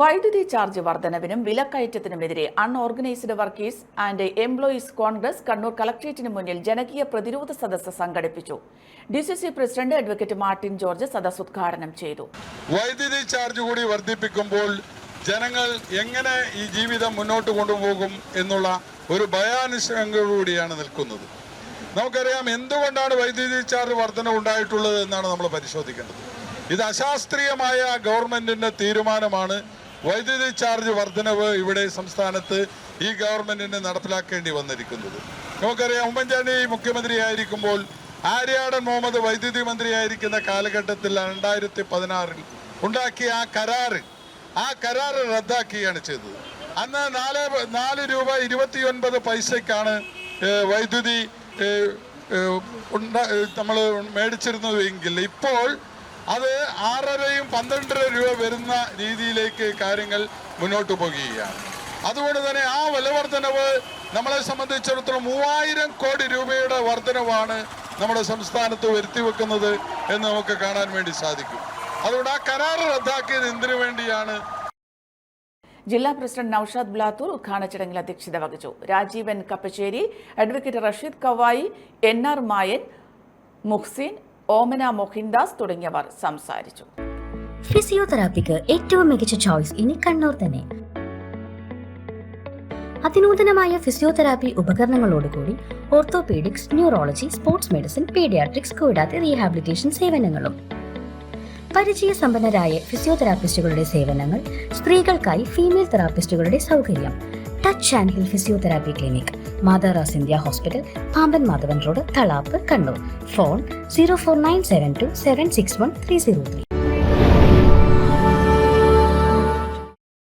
വൈദ്യുതി ചാർജ് വർധനവിനും വിലക്കയറ്റത്തിനുമെതിരെ unorganised workers and employees Congress Kannur കളക്ട്രേറ്റിന് മുന്നിൽ ജനകീയ പ്രതിരോധ സദസ്സ് സംഘടിപ്പിച്ചു D C C president advocate Martin George സദസ് ഉദ്ഘാടനം ചെയ്തു വൈദ്യുതി ചാർജ് കൂടി വർദ്ധിപ്പിക്കുമ്പോൾ ജനങ്ങൾ എങ്ങനെ ഈ ജീവിതം മുന്നോട്ട് കൊണ്ടുപോകും എന്നുള്ള ഒരു ഭയാനുശങ്കയോടുകൂടിയാണ് നിൽക്കുന്നത് നമുക്കറിയാം എന്തുകൊണ്ടാണ് വൈദ്യുതി ചാർജ് വർധന ഉണ്ടായിട്ടുള്ളത് എന്നാണ് നമ്മൾ പരിശോധിക്കേണ്ടത് ഇത് അശാസ്ത്രീയമായ ഗവൺമെന്റിന്റെ തീരുമാനമാണ് വൈദ്യുതി ചാർജ് വർധനവ് ഇവിടെ സംസ്ഥാനത്ത് ഈ ഗവൺമെന്റിന് നടപ്പിലാക്കേണ്ടി വന്നിരിക്കുന്നത് നമുക്കറിയാം ഉമ്മൻചാണ്ടി മുഖ്യമന്ത്രിയായിരിക്കുമ്പോൾ ആര്യാടൻ മുഹമ്മദ് വൈദ്യുതി മന്ത്രിയായിരിക്കുന്ന കാലഘട്ടത്തിൽ രണ്ടായിരത്തി പതിനാറിൽ ഉണ്ടാക്കിയ ആ കരാറ് ആ കരാറ് റദ്ദാക്കുകയാണ് ചെയ്തത് അന്ന് നാല് നാല് രൂപ ഇരുപത്തിയൊൻപത് പൈസയ്ക്കാണ് വൈദ്യുതി നമ്മൾ മേടിച്ചിരുന്നത് എങ്കിൽ ഇപ്പോൾ അത് ആറരയും പന്ത്രണ്ടര രൂപ വരുന്ന രീതിയിലേക്ക് കാര്യങ്ങൾ മുന്നോട്ട് പോകുകയാണ് അതുകൊണ്ട് തന്നെ ആ വില വർധനവ് നമ്മളെ സംബന്ധിച്ചിടത്തോളം മൂവായിരം കോടി രൂപയുടെ വർധനവാണ് നമ്മുടെ സംസ്ഥാനത്ത് വെക്കുന്നത് എന്ന് നമുക്ക് കാണാൻ വേണ്ടി സാധിക്കും അതുകൊണ്ട് ആ കരാർ റദ്ദാക്കിയത് എന്തിനു വേണ്ടിയാണ് ജില്ലാ പ്രസിഡന്റ് നൌഷാദ് ബ്ലാത്തൂർ ഉദ്ഘാടന ചടങ്ങിൽ അധ്യക്ഷത വഹിച്ചു Rajeevan Kappassery advocate Rasheed Kavayi N R Mayan Muhsin Omana Mohindas തുടങ്ങിയവർ സംസാരിച്ചു ഫിസിയോതെറാപ്പിക്ക് ഏറ്റവും മികച്ച ചോയ്സ് ഇനി കണ്ണൂർ തന്നെ അതിനൂതനമായ physiotherapy ഉപകരണങ്ങളോടുകൂടി orthopaedics neurology sports medicine paediatrics കൂടാതെ റീഹാബിലിറ്റേഷൻ സേവനങ്ങളും പരിചയ സമ്പന്നരായ ഫിസിയോതെറാപ്പിസ്റ്റുകളുടെ സേവനങ്ങൾ സ്ത്രീകൾക്കായി ഫീമെയിൽ തെറാപ്പിസ്റ്റുകളുടെ സൗകര്യം Touch and Heal Physiotherapy Clinic, Madara Sindhya Hospital, Pamban Madhavan Road, Thalap, Kannur. Phone 04972 761 303.